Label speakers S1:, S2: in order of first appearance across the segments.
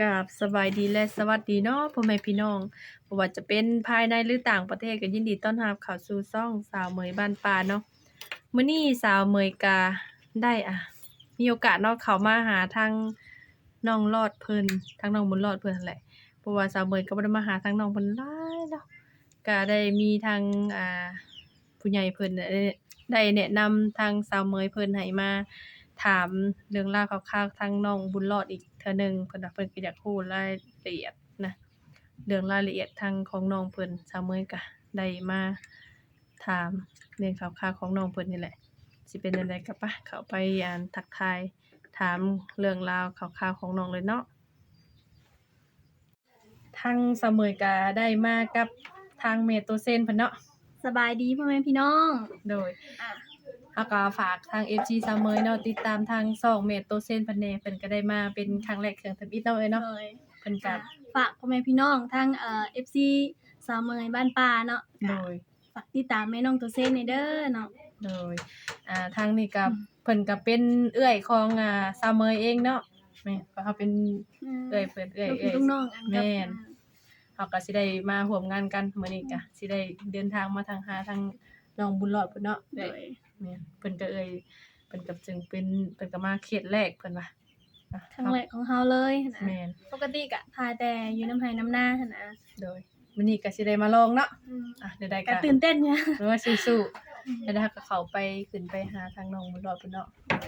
S1: กราบสบายดีและสวัสดีเนาะพ่อแม่พี่น้องบ่ว่าจะเป็นภายในหรือต่างประเทศก็ยินดีต้อนรับเข้าสู่ช่องสาวเหมยบ้านป่าเนาะมื้อนี้สาวเหมยกาได้อะ มีโอกาสเนาะเข้ามาหาทางน้องรอดเพิ่นทางน้องบุญรอดเพิ่นนั่นแหละเพราะว่าสาวเหมยก็บ่ได้มาหาทางน้องเพิ่นหลายเนาะก็ได้มีทางอ่าผู้ใหญ่เพิ่นได้แนะนำทางสาวเหมยเพิ่นให้มา ถามเรื่องราวคร่าวๆทางน้องบุญรอดอีกเทื่อหนึงเพิ่นว่าเพิ่นก็อยากรู้รายละเอียดนะเรื่องรายละเอียดทางของน้องเพิ่นสาวเมยก็ได้มาถามเรื่องคร่าวๆของน้องเพิ่นนี่แหละสิเป็นจังไดก็ปะเข้าไปอ่านทักทายถามเรื่องราวคร่าวๆของน้องเลยเนาะ ทางสาวเมยก็ได้มากับทางเมโตเซนเพิ่นเนาะ
S2: สบายดีพ่อแม่พี่น้อง
S1: โดย
S2: อะ
S1: แล้วก็ฝากทาง FG ซาเมยเนาะติดตามทางช่องเมโตเซนเพิ่นแหน่เพิ่นก็ได้มาเป็นครั้งแรกเครื่องทำอิฐเนาะเอ้ยเนาะ
S2: เลย
S1: เพิ่นก็
S2: อะฝากพ่อแม่พี่น้องทั้งเอ่อ FC สาวเมยบ้านป่าเนาะ
S1: โดย
S2: ฝากติดตามแม่น้องตัวเซ่นในเด้อเนาะ
S1: โดยอ่าทางนี้ก็
S2: อืม
S1: เพิ่นก็เป็นเอื้อยของอ่าซาเมยเองเนาะแม่นเพราะเขาเป็นเอื้อยเพิ่นเอื้อย
S2: ลูก
S1: เอื้
S2: พี่
S1: อย
S2: ลูกน้องอันกับ
S1: แม่นเขาก็สิได้มาร่วมงานกันมื้อนี้ก็สิได้เดินทางมาทางหาทาง น้องบุญรอดเพิ่นเนาะ
S2: เล
S1: เอ้ย
S2: ย
S1: แม่นเพิ่นก็เอื้อยเพิ่นก็จึงเป็นเพิ่นก็มาเขตแรกเพิ่นว่าอะ
S2: ครั้งแรกของเฮาเลยนะ
S1: แม่น
S2: ปกติก็ทายแต่อยู่น้ำไห้น้ำหน้าหั่นนะ
S1: โดยมื้อนี้ก็สิได้มาลองเนาะ
S2: อืม
S1: อะเดี๋ยวได้
S2: ก็
S1: ก็
S2: ตื่นเต้นเนี่ย
S1: หรือว่าสู้ๆแล้วได้ก็เข้าไปขึ้นไปหาทางน้องบุญรอดเพิ่นเนาะไป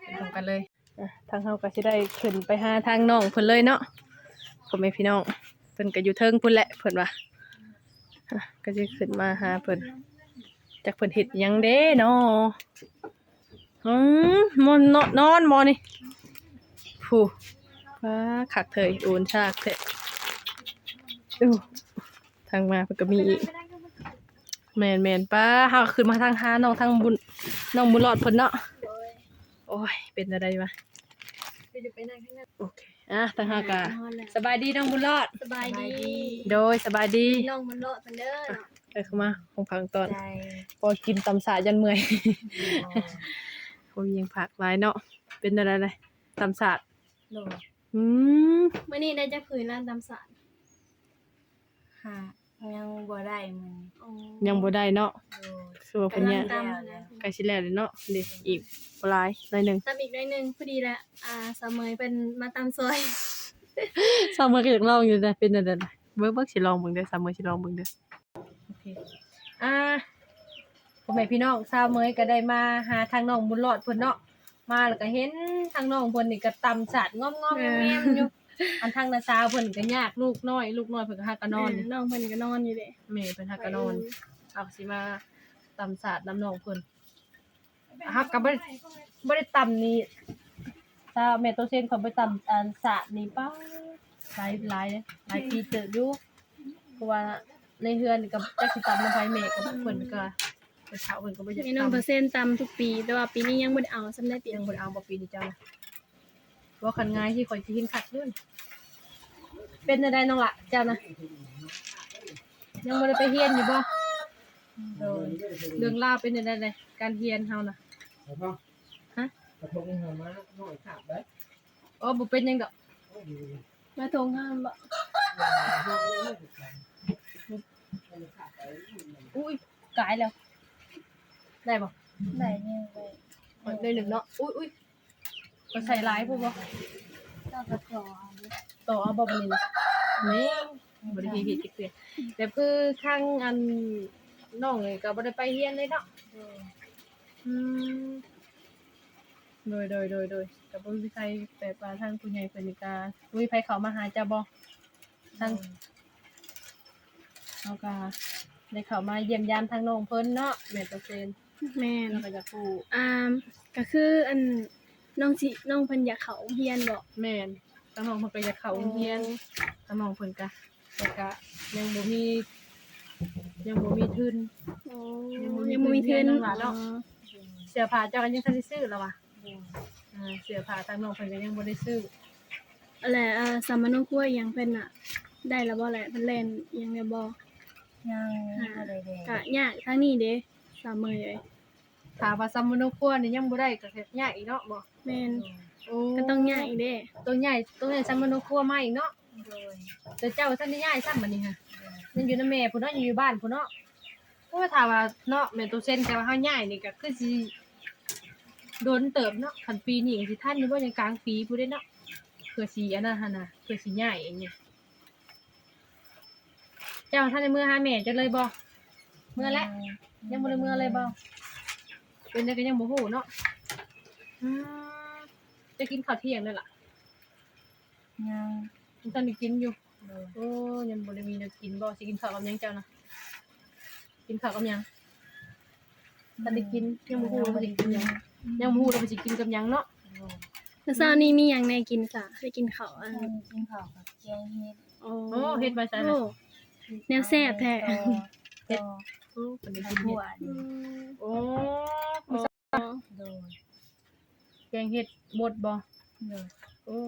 S1: ไปทำกันเลยอะทางเฮาก็สิได้ขึ้นไปหาทางน้องเพิ่นเลยเนาะพ่อแม่พี่น้องเพิ่นก็อยู่เทิงพุ่นแหละเพิ่นว่าอะก็สิขึ้นมาหาเพิ่น จักเพิ่นเฮ็ดหยังเด้เนาะอืมมอนนอนนอนมอนี่ผู้ฟ้าคักเถยโอนชากแท้อู้ทางมาเพิ่นก็มีอีกแมนแมนป้าเฮาขึ้นมาทางหาน้องทางบุญน้องบุญรอดเพิ่นเนาะโอ้ยเป็นอะไรวะ
S2: ไปจะไปนั่งข้างหน้า
S1: โอเคอะทางหากะ
S2: นอนแล้ว
S1: สบายดีน้องบุญรอด
S2: สบายดี
S1: โดยสบายดี
S2: พี่น้องมันโลดมันเด้อ เนาะ
S1: เออเข้ามาของพังตอน
S3: ใจ
S1: พอกินตำสายันเมื่อยโอ้ยยังผักหลายเนาะ เป็นอะไรเลยตำสาด
S3: โลด
S1: อืม
S2: มื้อนี้ได้จักผืนร้านตำสาร
S3: หายังบ่ได้มัน
S2: อ๋อ
S1: ยังบ่ได้เนาะ
S3: โลด
S1: คือว่าเพิ่นเนี่ย
S2: กำลังตำนะ
S1: ใกล้สิแล้วเลยเนาะเด็กอีกบ่หลายหน่อยหนึง
S2: ตำอีกหน่อยหนึงพอดีแหละอ่าสาวเมยเป็นมาตำซอย
S1: ซามเมอร์ก็อยากลองอยู่แต่เป็นอะไรเบิ่งเบิ่งสิลองเบิ่งเด้อซามเมอร์สิลองเบิ่งเด้อ โอเคอ่าพ่อแม่พี่น้องซาวเมยก็ได้มาหาทางน้องบุญรอดเพิ่นเนาะมาแล้วก็เห็นทางน้องเพิ่นนี่ก็ตำสาดงอมๆแม่มๆอยู่อันทางนาซาวเพิ่นก็ยากลูกน้อย ลูกน้อยเพิ่นก็หากะนอน
S2: เน้องเพิ่นก็นอนอยู่เด้
S1: แม่เพิ่นหากะนอนเอาสิมาตำสาดน้ำน้องเพิ่นฮักก็บ่ได้บ่ได้ตำนี่ถ้าแม่โตเซนเขาไปตำอันสาดนี่ป้าหลายหลายหลายปีเติบอยู่เพราะว่า ในเฮือนนี่ก็จักสิตำน้ำไผแม่ก็เพิ่นก็ไปเช้าเพิ่นก็บ่อยาก
S2: มีน้องเปอ
S1: ตำ
S2: ร์เซ็นต์ตำทุกปี แต่ว่าปีนี้ยังบ่ได้เอาสำได้เตีย
S1: ยังงบ่ได้เอาบ่ปีนี้เจ้านะว่าคันง่ายที่ข่อยสิเห็นคักเด้อเป็นจังไดน้องล่ะเจ้านะยังบ่ได้ไปเรียนอยู่บ่โดยเรื่องราวเป็นยังไงเลยการเรียนเฮานะ
S4: เอาป่ะ
S1: ฮะ
S4: กระทงหัวม้าหน่อยขาดได้
S1: อ๋อบ่เป็นหยังดอก
S2: มาทงห้ามบ่
S1: อุ้ย กายแล้ว ได้บ่
S3: ได้เนี่ยไป
S1: ได้หนึ่งเนาะ อุ้ยอุ้ยก็ใส่หลายพวกบ่
S3: เจ้ากระทง
S1: ต่อเอาบ่บัดนี้นะแม่งบ่ได้เฮ็ดจักเทื่อแต่คือทางอันน้องนี่ก็บ่ได้ไปเรียนเลยเนาะอืมโดยโดยโดยโดยก็บ่มีใครแบบว่าทางผู้ใหญ่เพิ่นนี่ก็บ่มีใครเข้ามาหาเจ้าบ่ทางเขาก็ ได้เข้ามาเยี่ยมยามทางน้องเพิ่นเนาะแม่ตะเซน
S2: แม่น
S1: แล้วก็จะคู่
S2: อ่าก็คืออันน้องสิน้องเพิ่นอยากเข้าโรงเรียนบ่
S1: แม่นทางน้องเพิ่นก็อยากเข้าโรงเรียนทางน้องเพิ่นก็แต่ก็ยังบ่มี ยังบ่มีทุน
S2: โอ้
S1: ยั
S2: ยังง
S1: บ่
S2: บ่
S1: มี
S2: มี
S1: เพื่
S2: ทุ
S1: อน
S2: น
S1: น้องหลานเนาะเสื้อผ้าเจ้าก็ยังทันได้ซื้อแล้วว่ะอ่าเสื้อผ้าทางน้องเพิ่นก็ยังบ่ได้ซื้อ
S2: อะไรอ่าสามโนครัวอิหยังเพิ่นน่ะได้แล้วบ่แหละเพิ่นเล่นอิหยังได้บ่
S3: ยังบ่ได้แดง
S2: ก็ยากทางนี้เด้สามมื้อเลย
S1: ถ้าว่าซัมมโนครัวนี่ยังบ่ได้ก็เฮ็ดยากอีกเนาะบ่
S2: แม่น
S1: โอ้
S2: ก็ต้องย้ายอีกเด้
S1: ตัวใหญ่ตัวใหญ่ซ้ำมโนครัวมาอีกเนาะ
S3: โดย
S1: แต่เจ้าท่านได้ย้ายซ้ำบัดนี้ค่ะยังอยู่นำแม่พุ่นเนาะอยู่บ้านพุ่นเนาะเพราะว่าถ้าว่าเนาะแม่ตัวเส้นแต่ว่าเฮาย้ายนี่ก็คือสิโดนเติบเนาะคันปีนี้ก็สิทันอยู่บ่ยังกลางปีพุ่นเด้เนาะเพื่อสิอันนั้นหั่นน่ะเพื่อสิย้ายเองเนี่ย เจ้าท่านในเมื่อหาแม่จะเลยบ่เมื่อแล้วยังบ่ได้เมื่อเลยบ่เป็นได้ก็ยังบ่ฮู้เนาะอืมจะกินข้าวเที่ยงนั่นล่ะ
S3: ยัง
S1: มันตอนได้กินอยู่
S3: โดย
S1: โอ้ยังบ่ได้มีแนวกินบ่สิกินข้าวกับหยังเจ้านะกินข้าวกับหยังตอนได้กินยังบ่ฮู้ว่าสิกินหยังยังบ่ฮู้ว่าสิกินกับหยังเนาะ
S3: โดย
S2: แล้วเช้านี้มีหยังแน่กินซะได้กินข้าวอัน
S3: ท่านกินข้าวกับแกงเห็ด
S2: โอ้
S1: โอ้เฮ็ดไว้ซะ
S2: โอ้
S1: นะ
S2: แนวแซ่บแท้
S3: ต่อ
S1: โอ้เพิ่นได้
S3: ต่อ
S1: กิน
S3: ถั่
S1: เฮ็
S3: ว
S1: ด
S3: นี่
S1: โอ้
S3: โดย
S1: แกงเฮ็ดบดบ่
S3: โดย
S1: โอ้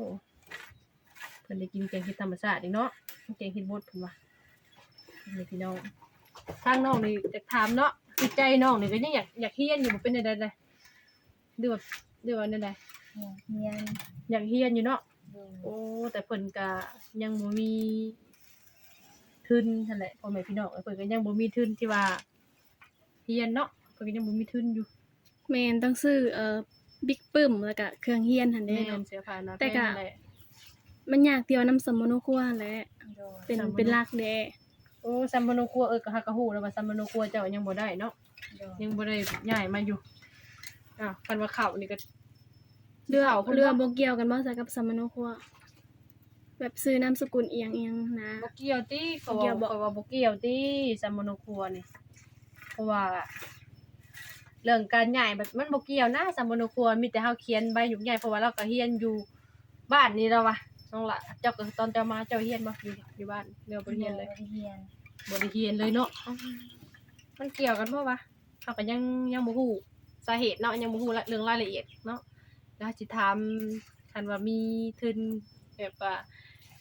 S1: เพิ่นได้กินแกงเฮ็ดธรรมชาติอีกเนาะแกงเฮ็ดบดเพิ่นว่านี่พี่น้องทางน้องนี่อยากถามเนาะจิตใจน้องนี่ก็ยังอยากอยากเฮียนอยู่บ่เป็นใดๆเลยหรือว่าหรือว่าแนวใด
S3: เนี่ยเฮียน
S1: อยากเฮียนอยู่เนาะ
S3: โดย
S1: โอ้แต่เพิ่นก็ยังบ่มี ทุนนั่นแหละพ่อแม่พี่น้องเอ้ยเพิ่นก็ยังบ่มีทุนที่ว่าเฮียนเนาะเพิ่นก็ยังบ่มีทุนอยู่
S2: แม่นต้องซื้อเอ่อบิ๊กปึ้มแล้วก็เครื่องเฮียนหั่นเด้
S1: แม่
S2: เนาะ
S1: นเสียผ้าหนะ
S2: แต่ก็
S1: พงนั่นแหละ
S2: มันยากเดียวนํสมโนครัวแหละ
S3: โดย
S2: เป็น
S1: สมโน
S2: เป็นหลักเด้
S1: โอ้ซัมบโนครัวเอ้ยก็ฮักก็ฮู้แล้วว่าซัมบโนครัวเจ้ายังบ่ได้เนาะ
S3: โดย
S1: ยังบ่ได้ย้ายมาอยู่อ้าวคันว่าเข้านี่ก็
S2: เรือ
S1: ข้าพิ่น
S2: เรือ
S1: บ่
S2: บ่เกี่ยวกันบ่ซะกับสมโนครัว แบบซื้อนามสกุลเอียงเอียงนะ
S1: บ่เกี่ยวติเขา
S2: บ่เกี่
S1: ว่า
S2: ยวบ่
S1: เขาว่าบ่เกี่ยวติซัมบโนครัวนี่เพราะว่า เรื่องการย้ายแบบมันบ่เกี่ยวนะซัมบโนครัวมีแต่เฮาเขียนใบหยุกใหญ่เพราะว่าเราก็เรียนอยู่บ้านนี่แล้ววะน้องละเจ้าก็ตอนเจ้ามาเจ้าเรียนบ่อยู่อยู่บ้านเรียนบ่เรียนเลย
S3: บ่ได้เฮียน
S1: บ่ได้เรียนเลยเนาะมันเกี่ยวกันบ่วะเฮาก็ยังยังบ่ฮู้สาเหตุเนาะยังบ่ฮู้เรื่องรายละเอียดเนาะแล้วสิถามคันว่ามีทุนแบบว่า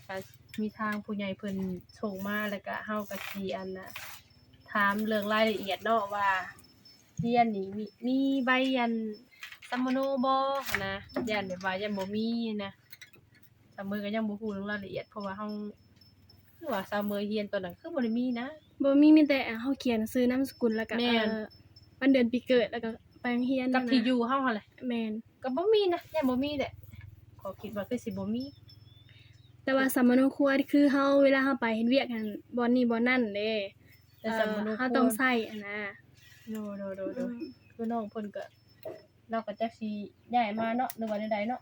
S1: อ่ามีทางผู้ใหญ่เพิ่นส่งมาแล้วก็เฮาก็สิอันน่ะถามเรื่องรายละเอียดเนาะว่าเรียนนี่มีมีใบอันซัมมโนบ่หั้นนะย่านแบบว่ายังบ่มีนะซามมือก็ยังบ่ฮู้เรื่องรายละเอียดเพราะว่าเฮาคือว่าซามมือเรียนตอนนั้นคือบ่ได้มีนะ
S2: บ่มีมีแต่เฮาเขียนซื้อนามสกุลแล้วก็
S1: แม่
S2: เอ่
S1: น
S2: อวันเดือนปีเกิดแล้วก็ไปโรงเรียน
S1: กับ
S2: นั่น
S1: ที่
S2: น่ะ
S1: อยู่เฮาหั่นแหละ
S2: แม่น
S1: ก็บ่มีนะยังบ่มีแหละขอคิดว่าคือสิบ่มี
S2: แต่ว่าสมโนครัวนี่คือเฮาเวลาเฮาไปเฮ็ดเวียกกันบ่อนนี่บ่อนนั่นเด้
S1: แต่สำมโน
S2: เฮาต้องใส่อะนะ
S1: โดโดโดโด
S2: อืม
S1: คือน้องเพิ่นก็เราก็จักสิย้ายมาเนาะหรือว่าใดๆเนาะ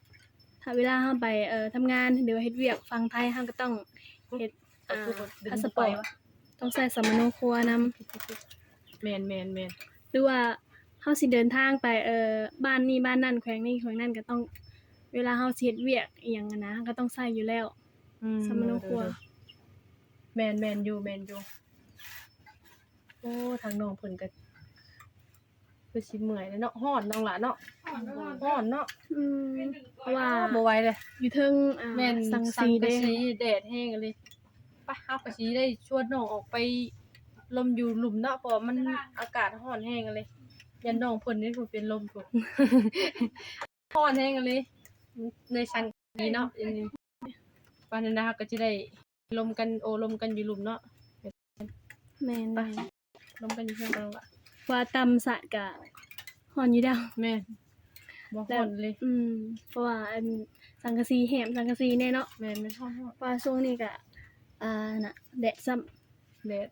S2: ถ้าเวลาเฮาไปเอ่อทำงานหรือว่าเฮ็ดเวียกฝั่งไทยเฮาก็ต้องเฮ็ด
S1: ก็
S2: อ่า
S1: คือบ่ดึง
S2: พาสป
S1: ไป
S2: อร์ต
S1: วะ
S2: ต้องใส่สมโนครัวนำ
S1: แม่นแม่นแม่น
S2: หรือว่าเฮาสิเดินทางไปเอ่อบ้านนี้บ้านนั่นแขวงนี้แขวงนั่นก็ต้อง เวลาเฮาสิเฮ็ดเวียกอีหยังอะนะก็ต้องใส่อยู่แล้ว
S1: อืม
S2: สำมโนครัว
S1: แม่นแม่นอยู่แม่นอยู่โอ้ทางน้องเพิ่นก็คือสิเมื่อยแล้วเนาะฮ้อนน้องหล่ะเนาะฮ้อนเนาะ
S2: อืมเพราะว่า
S1: บ่ไหวเลย
S2: อยู่เทิงอ่า
S1: แม่น
S2: สัง
S1: สั
S2: สี
S1: งกะ
S2: เด้
S1: สีแดดแห้งเลยไปเฮาก็สิได้ชวนน้องออกไป ลมอยู่หลุมเนาะเพราะว่ามันอากาศร้อนแห้งเลยยันน้องเพิ่นนี่คือเป็นลมถูกร้อนแห้งเลยในสังนี้เนาะ อย่างนี้ปานนั้นนะคะก็จะได้ลมกันโอลมกันอยู่หลุมเนาะ
S2: แม่น
S1: ไปลมกันอยู่เพิ่นกันละ
S2: ว่าตำสะกะฮอนอยู่ดาว
S1: แม่นบ่ฮ้อนเลย
S2: อืมเพราะว่าอันสังกะสีแหมสังกะสีแน่เนาะ
S1: แม่นมันฮ้อนฮ้อน
S2: ว่าช่วงนี้ก็อ่าน่ะแดดซ้ำ
S1: แดด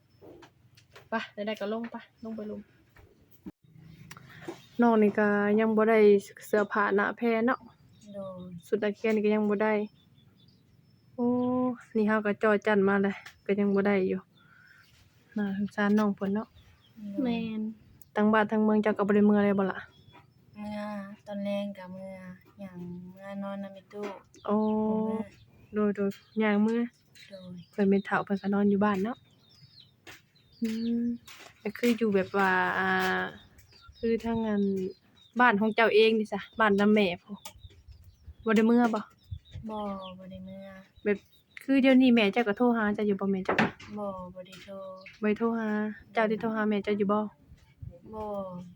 S1: ไปได้ๆก็ลงไปลงไปลุมน้องนี่ก็ยังบ่ได้เสื้อผ้าหน้าแพรเนาะ
S3: โดย
S1: สุดตะเคียนนี่ก็ยังบ่ได้โอ้ นี่เฮาก็จอจันมาเลยก็ยังบ่ได้อยู่น่าสงสารน้องเพิ่นเนาะ
S2: แม่น
S1: ทั้งบ้านทั้งเมืองเจ้าก็บ่ได้เมือเลยบ่ล่ะ
S3: เมื่อตอนแรงกับเมื่ออย่างเมื่อนอนนำมิตู้
S1: โอ้
S3: เมื่อ
S1: โดยโดยย่างมือ
S3: โดย
S1: เพิ่นเป็นเฒ่าเพิ่นก็นอนอยู่บ้านเนาะอืมก็คืออยู่แบบว่าอ่าคือทางอันบ้านของเจ้าเองนี่ซะบ้านนำแม่พุบ่ได้เมื่อบ่
S3: บ่บ่ได้เมื่อ
S1: แบบ คือเดี๋ยวนี้แม่เจ้าก็โทรหาเจ้าอยู่บ่แม่เจ้าก็
S3: บ่บ่ได้โทร
S1: บ่ได้โทรหาเจ้าได้โทรหาแม่เจ้าอยู่บ่
S3: บ่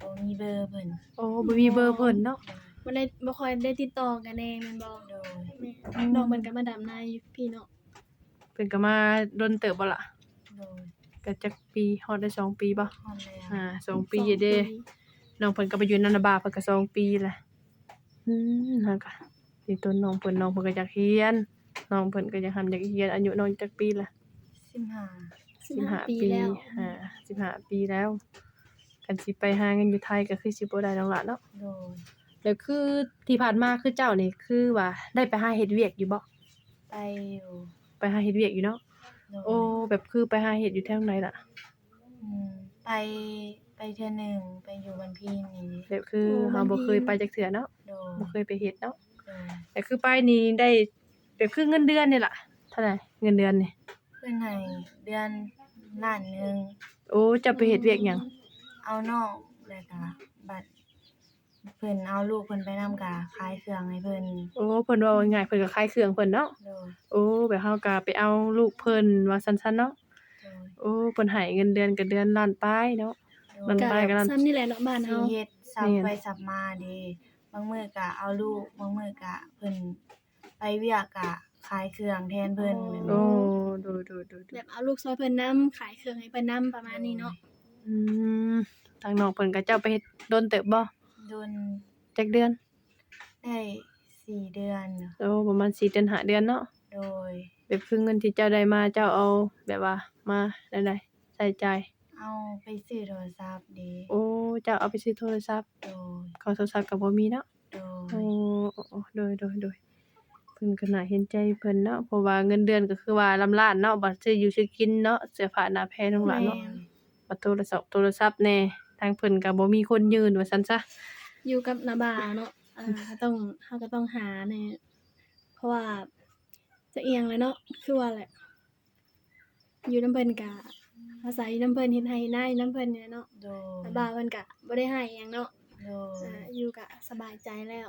S3: บ่มีเบอร์เพิ่น
S1: โอ้บ่มีเบอร์เพิ่นเนาะ
S3: โดย
S2: บ่ได้บ่ค่อยได้ติดต่อกันแน่แม่นบ่
S3: โดย
S2: แม่น้องเพิ่นก็มาดำนาอยู่พี่เนาะ
S1: เพิ่นก็มาดนเติบบ่ล่ะ
S3: โดย
S1: ก็จักปีฮอดได้สองปีบ่
S3: ฮอดแล้ว
S1: อ่าสองปีเด้น้องเพิ่นก็ไปอยู่นันนาบาเพิ่นก็สองปีแหละอืมนั่นก็นี่ต้นน้องเพิ่นน้องเพิ่นก็อยากเรียน น้องเพิ่นก็อยากทำอยากเรียนอายุน้องจักปีละ
S3: 15
S1: สิบห้า
S2: 15ปี
S1: ปี
S2: แล้ว
S1: อ่าสิบห้าปีแล้วกันสิไปหาเงินอยู่ไทยก็คือสิบ่ได้น้องละเนาะ
S3: โดย
S1: แล้วคือที่ผ่านมาคือเจ้านี่คือว่า ได้ไปหาเฮ็ดเวียกอยู่บ่
S3: ไปอยู่
S1: ไปหาเฮ็ดเวียกอยู่เนาะ
S3: โดย
S1: โอ้แบบคือไปหาเฮ็ดอยู่แถวไหนล่ะ
S3: อืมไปไปเทื่อหนึงไปอยู่บ้านพี่นี่
S1: แบบคือเฮาบ่เคยไปจักเทื่อเนาะ
S3: โดย
S1: บ่เคยไปเฮ็ดเนาะ
S3: โดย
S1: แต่คือไปนี่ได้ แบบคือเงินเดือนนี่ล่ะเท่าไหร่เงินเดือนนี่
S3: เพิ่นให้เดือนล้านหนึง
S1: โอ้เจะไปเฮ็ดเวียกหยัง
S3: เอาน้องแล้วก็บัดเพิ่นเอาลูกเพิ่นไปนำกะขายเครื่องให้เพิ่น
S1: โอ้เพิ่นว่าว่าง่ายเพิ่นก็ขายเครื่องเพิ่นเนาะ
S3: โดย
S1: โอ้แบบเฮาก็ไปเอาลูกเพิ่นว่าซั่นๆเนาะ
S3: โดย
S1: โอ้เพิ่นให้เงินเดือนก็เดือนล้านปลายเนาะ
S3: โด
S1: มั
S3: ย
S1: นไปกันนั่น
S2: ซ้ำนี่แหละเนาะบ้าน
S3: สิ
S2: เฮา
S3: เฮ็ดสับ
S1: แม่น
S3: ไปสับมาเด้บางมื้อก็เอาลูก บางมื้อก็เพิ่นไป เวียกก็ขายเครื่องแทนเพิ่นแม่น
S1: โอ้
S3: บ่
S1: ดูดูดูดู
S2: แบบเอาลูกซอยเพิ่นนํขายเครื่องให้เพิ่นนํประมาณนี้เนาะ
S1: อืมทางน้องเพิ่นก็เจ้าไปเฮ็ดโดนเติบบ่
S3: โดน
S1: จักเดือน
S3: ได้สี่เดือน
S1: โอ้ประมาณ4เดือน5เดือนเนาะ
S3: โดย
S1: แบบคือเงินที่เจ้าได้มาเจ้าเอาแบบว่ามาได้ไดใช้จ่าย
S3: เอาไปซื้อโทรศัพท์เด้
S1: โอ้เจ้าเอาไปซื้อโทรศัพท์
S3: โดย
S1: เขาโทรศัพท์ก็บ่มีเนาะ
S3: โด
S1: โอ้
S3: ย
S1: โอ้โอ้โดยโดยโดยเพิ่นก็น่าเห็นใจเพิ่นเนาะเพราะว่าเงินเดือนก็คือว่าลำล้านเนาะบัดซื้ออยู่ซื้อกินเนาะเสื้อผ้าหน้าแพรทั้งหลายเนาะ
S3: แม่
S1: บัดโทรศัพท์โทรศัพท์แน่ทางเพิ่นก็บ่มีคนยืนว่าซั่นซะ
S2: อยู่กับนาบาเนาะอ่าก็ต้องเฮาก็ต้องหาแน่เพราะว่าจะเอียงเลยเนาะคือว่าแหละอยู่น้ำเพิ่นก็อาศัยอยู่น้ำเพิ่นเฮ็ดให้นายน้ำเพิ่นเนี่ยเนาะ
S3: โดย
S2: นาบาเพิ่นก็บ่ได้ให้อิหยังเนาะ
S3: โด
S2: อ่ายอยู่ก็สบายใจแล้ว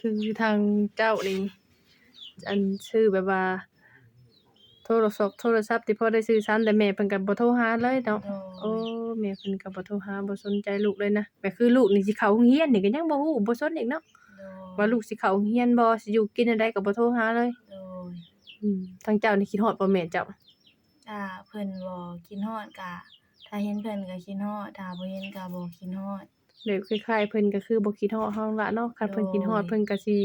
S1: คือทางเจ้านี่อันชื่อแบบว่า โทรศัพท์โทรศัพท์ที่พ่อได้ซื้อซ้ำแต่แม่เพิ่นก็บ่โทรหาเลยเนาะ
S3: โดย
S1: โอ้แม่เพิ่นก็บ่โทรหาบ่สนใจลูกเลยนะแบบคือลูกนี่สิเข้าโรงเรียนนี่ก็ยังบ่ฮู้บ่สนอีกเนาะ
S3: โดย
S1: ว่าลูกสิเข้าโรงเรียนบ่สิอยู่กินอันใดก็บ่โทรหาเลย
S3: โดย
S1: อืมทางเจ้านี่คิดฮอดบ่แม่เจ้า
S3: ถ้าเพิ่นบ่กินฮอดก็ถ้าเห็นเพิ่นก็กินฮอดถ้าบ่เห็นก็บ่กินฮอด
S1: แบบคล้ายๆเพิ่นก็คือบ่คิดฮอดเฮาละเนาะคันเพิ่นคิดฮอด
S3: โดย
S1: เพิ่นก็สิ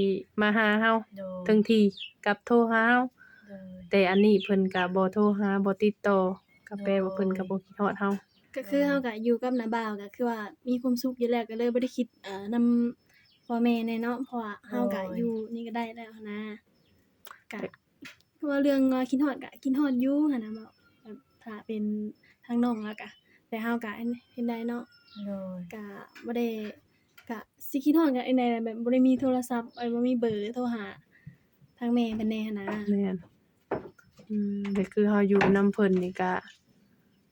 S1: มาหาเฮา
S3: โดย
S1: ทังทีกับโทรหาเฮา
S3: โดย
S1: แต่อันนี้เพิ่นก็บ่โทรหาบ่ติดต่อก็แปลว่าเพิ่นก็บ่คิดฮอดเฮา
S2: ก็คือเฮาก็อยู่กับนาบาวก็คือว่ามีความสุขอยู่แล้วก็เลยบ่ได้คิดเอ่อนำพ่อแม่แน่เนาะเพราะว่าเฮาก็อยู่นี่ก็ได้แล้วนะก็เพราะว่าเรื่องงอคิดฮอดก็คิดฮอดอยู่หั่นน่ะแบบแบบถ้าเป็นทางน้องแล้วก็แต่เฮาก็เฮ็ดได้เนาะ
S3: โดย
S2: ก็บ่ได้ก็สิคิดฮอดก็อันใดแบบบ่ได้มีโทรศัพท์เอ้ยบ่มีเบอร์โทรหาทางแม่เพิ่นแน่หันนะ
S1: แม่นอืมแต่คือเฮาอยู่นํเพิ่นนี่ก็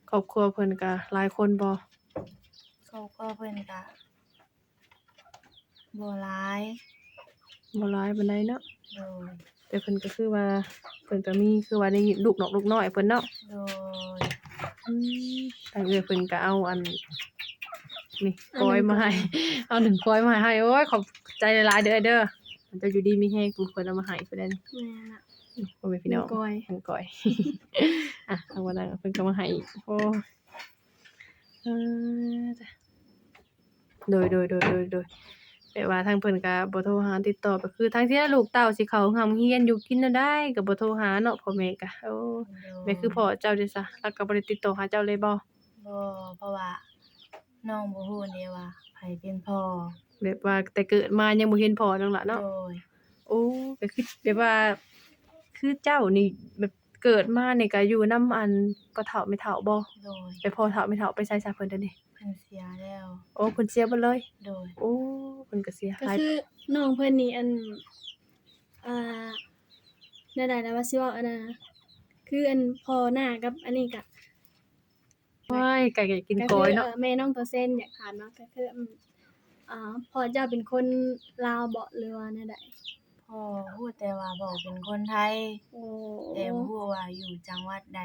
S1: ครอบครัวเพิ่นก็หลายคนบ่
S3: เขาก็เพิ่นก็บ่หลาย
S1: บ่หลายปานใดเนาะ
S3: โดย
S1: แต่เพิ่นก็คือว่าเพิ่นก็มีคือว่าได้ลูกนอกลูกน้อยเพิ่นเนาะ
S3: โดย
S1: อืมทางเอื้อยเพิ่นก็เอาอัน นี่ก้อยมาให้ เอาหนึ่งก้อยมาให้ โอ้ยขอบใจหลายๆเด้อเด้อมันจะอยู่ดีมีแฮงทุกคนเอามาให้เพิ่นได้นี่
S2: แม่น่ะ
S1: บ่แม่นพี่น้อง
S2: ก้อย
S1: ทางก้อย อะเอาวันนั้นเพิ่นก็มาให้อีกโอ้เออจ้ะโดยโดยโดยโดยโดยแบบว่าทางเพิ่นก็บ่โทรหาติดต่อก็คือทางที่ลูกเต้าสิเข้าหำเฮียนอยู่กินน่ะได้ก็บ่โทรหาเนาะพ่อแม่ก็โอ้
S3: โดย
S1: แม่คือพ่อเจ้าเด้ซะแล้วก็บ่ได้ติดต่อหาเจ้าเลยบ่
S3: บ่เพราะว่า น้องบ่ฮู้เด้ว่าไผเป็นพ่อ
S1: แบบว่าแต่เกิดมายังบ่เห็นพ่อนั่นล่ะเนาะ
S3: โดย
S1: โอ้ก็คือแบบว่า คือเจ้านี่แบบเกิดมานี่ก็อยู่นำอันพ่อเฒ่าแม่เฒ่าบ่
S3: โดย
S1: ไปพ่อเฒ่าแม่เฒ่าไปใช้ซะเพิ่นเด้อนี่
S3: เพิ่นเสียแล้ว
S1: โอ้เพิ่นเสียเบิดเลย
S3: โดย
S1: โอ้เพิ่นก็เสีย
S2: ก็
S1: หลาย
S2: คือน้องเพิ่นนี่อันอ่าได้ได้แล้วว่าสิเว้าอันน่ะคืออันพ่อหน้ากับอันนี้ก็
S1: ว้ายไก่ก็กิน
S2: ก็
S1: ก
S2: คือ
S1: อยเนาะ
S2: เอ่อแม่น้องตัวเส้นอยากถามเนาะก็คืออืมอ่าพ่อเจ้าเป็นคนลาวบ่หรือว่าแนวใด
S3: พ่อฮู้แต่ว่าบอกเป็นคนไทย
S2: โอ้
S3: แต่บ่ฮู้ว่าอยู่จังหวัดใด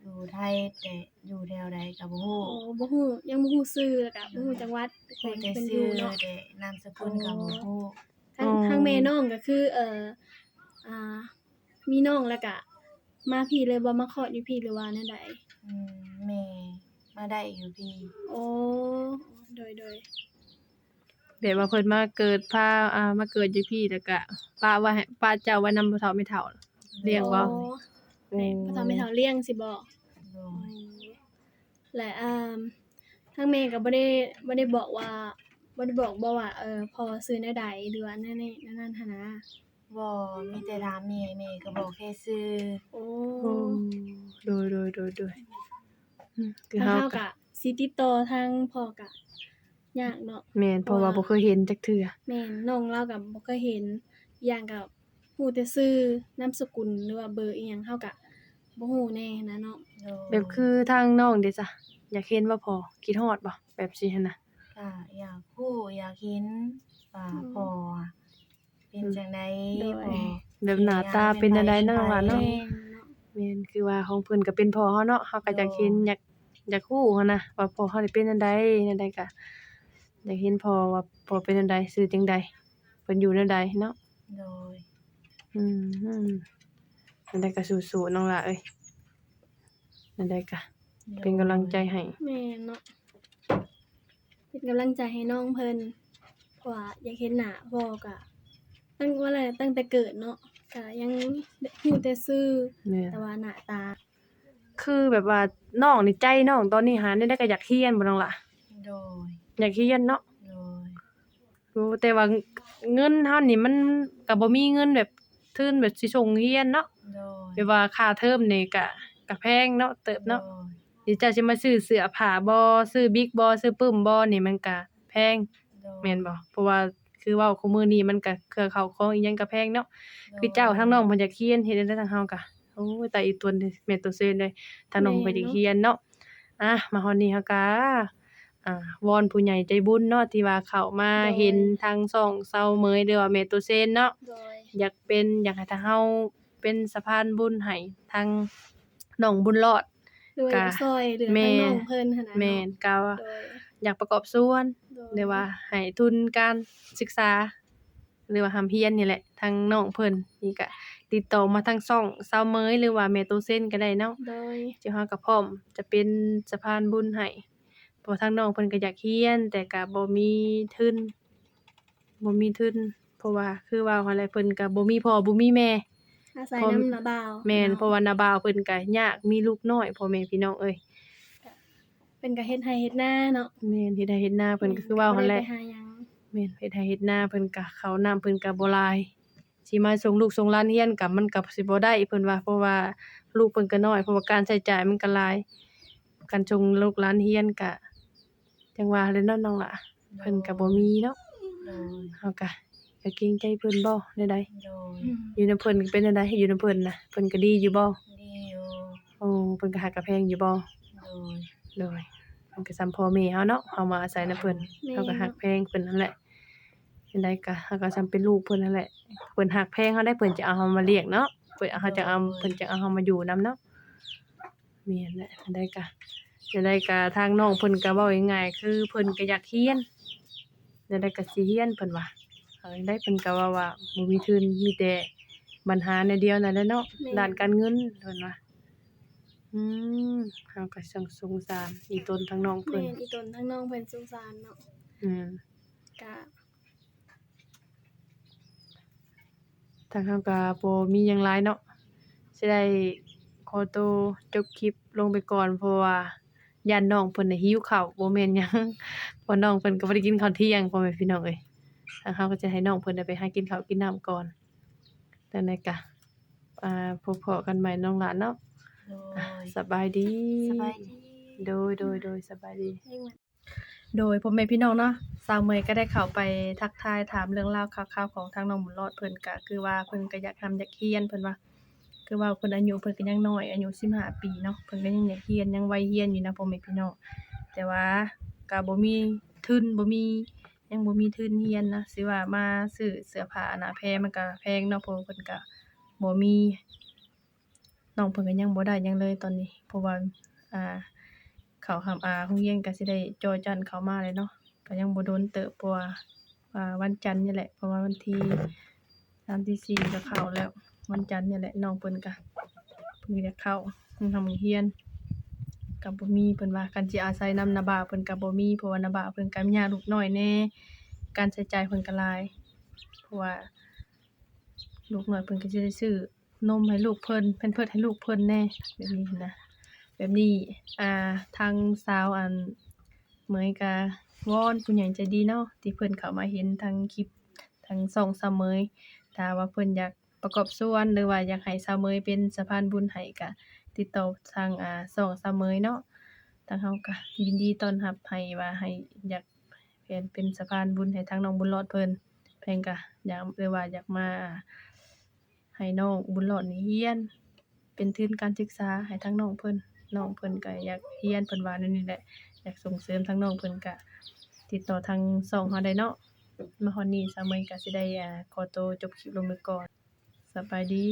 S3: อยู่ไทยแต่อยู่แถวใดก็บ่ฮู้
S2: โอ้บ่ฮู้ยังบ่ฮู้ชื่อแล้วก็บ่ฮู้จังหวัด
S3: ฮู้แต่
S2: เพิ่นอ
S3: ชื่
S2: ยู่
S3: อ
S2: เนาะ
S3: แต่นามสกุลก็บ่ฮู้
S2: ทางทางแม่น้องก็คือ เอ่ออ่า มีน้องแล้วก็ มาพี่เลยบ่มาคลอดอยู่พี่หรือว่าแนวใด
S3: อืมแม่มาได้อยู่พี่
S2: โอ้โดยโดย
S1: แบบว่าเพิ่นมาเกิดพาอ่ามาเกิดอยู่พี่แล้วก็ป้าว่าให้ป้าเจ้าไว้นำบ่เฒ่าไม่เฒ่าเลี้ยงบ่
S2: โอ้แม่พ่อตาแม่เฒ่าเลี้ยงสิบ่
S3: โด
S2: อ๋
S3: ย
S2: อและอ่าทางแม่ก็บ่ได้บ่ได้บอกว่าบ่ได้บอกบ่ว่าเออพอซื้อแนวใดหรือว่าแนวนี้แนวนั้นหันนะ
S3: บ่มีแต่ถามแม่แม่ก็บอกแค่ชื่อ
S2: โอ้
S1: โอ้โดยโดยโดยโดยอืมคือ
S2: ทาง
S1: เฮา
S2: เฮา
S1: ก็
S2: ก็สิติดต่อทางพ่อก็ยากเนาะ
S1: แม่นเพราะว่าบ่เคยเห็นจักเทื่อ
S2: แม่นน้องเราก็บ่เคยเห็นอีกอย่างก็ฮู้แต่ชื่อนามสกุลหรือว่าเบอร์อีหยังเฮาก็บ่ฮู้แน่นะเนาะ
S3: โดย
S1: แบบคือทางน้องเด้จ้ะอยากเห็นบ่พอคิดฮอดบ่แบบสิหั่นน่ะ
S3: ก็อยากฮู้อยากเห็นว่าพ่อ เป็นจังไดพ่อ
S1: แบบหน้าตาเป็นจังไดเนาะน้องหลานเนาะ
S2: แม่นเนาะ
S1: แม่นคือว่าของเพิ่นก็เป็นพ่อเฮาเนาะเฮาก็อยากเห็นอยากอยากฮู้หันนะว่าพ่อเฮาได้เป็นจังไดจังไดก็อยากเห็นพ่อว่าพ่อเป็นจังไดชื่อจังไดเพิ่นอยู่จังไดเนาะ
S3: โดย
S1: อืมอืมจังไดก็สู้ๆน้องหล่ะเอ้ยจังไดก็เป็นกำลังใจให้
S2: แม่นเนาะเป็นกำลังใจให้น้องเพิ่นเพราะว่าอยากเห็นหน้าพ่อก็ ตั้งว่าอะไรตั้งแต่เกิดเนาะก็ยังฮู้แต่ชื่อ
S1: แม่น
S2: แต่ว่าหน้าตา
S1: คือแบบว่าน้องนี่ใจน้องตอนนี้หาได้ก็อยากเรียนบ่น้องล่ะ
S3: โดย
S1: อยากเรียนเนาะ
S3: โดย
S1: โอ้แต่ว่าเงินเฮานี่มันก็บ่มีเงินแบบทุนแบบสิส่งเรียนเนาะ
S3: โดย
S1: แบบว่าค่าเทอมนี่ก็ก็แพงเนาะเติบเนาะ
S3: โดย
S1: เดี๋ยวเจ้าสิมาซื้อเสื้อผ้าบ่ซื้อบิ๊กบ่ซื้อปึ้มบ่นี่มันก็แพง
S3: โดย
S1: แม่นบ่เพราะว่า คือเว้าคุมื้อนี้มันก็เครือเข้าของอีหยังก็แพงเนาะคือเจ้าทางน้องเพิ่นอยากเรียนเฮ็ดได้ทางเฮาก็โอ้ยแต่อีตัวนี่แม่ตัวเซนเลยทางน้องเพิ่นอยากเรียนเนาะอะมาฮอดนี้เฮาก็อ่าวอนผู้ใหญ่ใจบุญเนาะที่ว่าเข้ามาเห็นทางช่องเซาเมยหรือว่าแม่ตัวเซนเนาะ
S2: โดย
S1: อยากเป็นอยากให้ทางเฮาเป็นสะพานบุญให้ทางน้องบุญรอด
S2: โดย
S1: ก็
S2: ซอยเหลือ
S1: แม่
S2: ทางน้องเพิ่นหั่นน่ะ
S1: แม่น
S2: เนาะ
S1: ก็
S2: โดย
S1: อยากประกอบส่วน
S2: โดย
S1: หรือว่าให้ทุนการศึกษา หรือว่าหำเฮียนนี่แหละทางน้องเพิ่นนี่ก็ติดต่อมาทางช่องเซาเมยหรือว่าแม่โตเซ่นก็ได้เนาะ
S2: โดย
S1: เจ้าเฮาก็พร้อมจะเป็นสะพานบุญให้เพราะทางน้องเพิ่นก็อยากเรียน แต่ก็บ่มีทุนบ่มีทุนเพราะว่าคือว่าอะไรเพิ่นก็บ่มีพ่อบ่มีแม่
S2: อาศัย
S1: พร้อม
S2: น้ำนาบ่าว
S1: แม่น
S2: นา
S1: เพราะว่านาบ่าวเพิ่นก็ยากมีลูกน้อยพ่อแม่พี่น้องเอ้ย
S2: เป็นก็เฮ็ดไร่เฮ็ดนาเนาะ
S1: แม่นเฮ็ดให้เฮ็ดนาเพิ่นก็คือเว้าหั่นแหละ
S2: บ่ได้ไปหาหยัง
S1: แม่นเฮ็ดให้เฮ็ดนาเพิ่นก็ข้าวน้ำเพิ่นก็บ่หลายสิมาส่งลูกส่งหลานเรียนก็มันก็สิบ่ได้เพิ่นว่าเพราะว่าลูกเพิ่นก็น้อยเพราะว่าการใช้จ่ายมันก็หลาย การส่งลูกหลานเรียนก็จังว่าเลยเนาะน้องล่ะเพิ่นก็บ่มีเนาะ
S3: โดย
S1: เฮาก็ก็เกรงใจเพิ่นบ่ได้ใด
S3: โดย
S2: อืม
S1: อยู่นำเพิ่นก็เป็นจังไดอยู่นำเพิ่นน่ะเพิ่นก็ดีอยู่บ่
S3: ดีอยู่
S1: โอ้เพิ่นก็ฮักก็แพงอยู่บ่
S3: โดย
S1: เลยมันก็ซ้ำพ่อแม่เฮาเนาะเฮามาอาศัยนำเพิ่นเฮาก็ฮักแพงเพิ่นนั่นแหละจังไดก็เฮาก็ซ้ำเป็นลูกเพิ่นนั่นแหละเพิ่นฮักแพงเฮาได้เพิ่นจะเอาเฮามาเลี้ยงเนาะเพิ่นเอาเฮาจะเอาเพิ่นจะเอาเฮามาอยู่นํเนาะแม่นแหละจังไดก็จังไดก็ทางน้องเพิ่นก็เว้าง่ายๆคือเพิ่นก็อยากเรียนจังไดก็สิเรียนเพิ่นว่าเอาจังไดเพิ่นก็ว่าว่าบ่มีทุนมีแต่ปัญหาในเดียวนั่นแหละเนาะด้านการเงินเพิ่นว่า อืมเฮาก็สังสงสารอีตนทั้งน้อง
S2: แม่
S1: เพิ่น
S2: นอีตนทั้งน้องเพิ่นสงสารเนาะ
S1: อืม
S2: ก็
S1: ทางเฮาก็บ่มีหยังหลายเนาะสิได้ขอตัวจบคลิปลงไปก่อนเพราะว่าย่านน้องเพิ่นน่ะหิวข้าวบ่แม่นหยังเพราะน้องเพิ่นก็บ่ได้กินข้าวเที่ยงพ่อแม่พี่น้องเอ้ยทางเฮาก็จะให้น้องเพิ่นได้ไปหากินข้าวกินน้ำก่อนจังไดก็อ่าพบเพาะกันใหม่น้องหลานเนาะ
S3: โด
S1: อะ
S3: ย
S1: สบายดี
S3: สบายดี
S1: โดยโดยโดยสบายดี
S2: ยังว่า
S1: โดยพ่อแม่พี่น้องเนาะสาวเมยก็ได้เข้าไปทักทายถามเรื่องราวคร่าวๆของทางน้องบุญรอดเพิ่นก็คือว่าเพิ่นก็อยากทำอยากเรียนเพิ่นว่าคือว่าเพิ่นอายุเพิ่นก็ยังน้อยอายุ15ปีเนาะเพิ่นก็ยังอยากเรียนยังวัยเรียนอยู่นะพ่อแม่พี่น้องแต่ว่าก็บ่มีทุนบ่มียังบ่มีทุนเรียนนะสิว่ามาซื้อเสื้อผ้าหน้าแพรมันก็แพงเนาะเพราะว่าเพิ่นก็บ่มี น้องเพิ่นก็ยังบ่ได้หยังเลยตอนนี้เพราะว่าอ่าเข้าหำอ่าโรงเรียนก็สิได้จอจันเข้ามาเลยเนาะก็ยังบ่โดนเติบเพราะว่าอ่าวันจันทร์นี่แหละเพราะว่าวันที่สามที่สี่ก็เข้าแล้ว วันจันทร์นี่แหละน้องเพิ่นก็เพิ่นก็จะเข้าโรงทำโรงเรียนก็บ่มีเพิ่นว่าคันสิอาศัยนำนาบ่าเพิ่นก็บ่มีเพราะว่านาบ่าเพิ่นก็มีญาลูกน้อยแน่การใช้จ่ายเพิ่นก็หลาย เพราะว่าลูกน้อยเพิ่นก็สิได้ซื้อ นมให้ลูกเพิ่นแพมเพิร์สให้ลูกเพิ่นแน่แบบนี้นะแบบนี้อ่าทางสาวอันเหมยก็วอนผู้ใหญ่ใจดีเนาะที่เพิ่นเข้ามาเห็นทางคลิปทางช่องสเหมยถ้าว่าเพิ่นอยากประกอบส่วนหรือว่าอยากให้สาวเหมยเป็นสะพานบุญให้ก็ติดต่อทางอ่าช่องสเหมยเนาะทางเฮาก็ยินดีต้อนรับให้ว่าให้อยากเป็นเป็นสะพานบุญให้ทางน้องบุญรอดเพิ่นเพิ่นก็อยากหรือว่าอยากมา ให้น้องบุญหลอดนี่เฮียน เป็นทุนการศึกษาให้ทั้งน้องเพิ่นน้องเพิ่นก็อยากเฮียนเพิ่นว่าแนวนี้แหละอยากส่งเสริมทั้งน้องเพิ่นก็ติดต่อทางช่องเฮาได้เนาะมาฮอนนี้สามเณรก็สิได้อ่าขอตัวจบคลิปลงไปก่อนสบายดี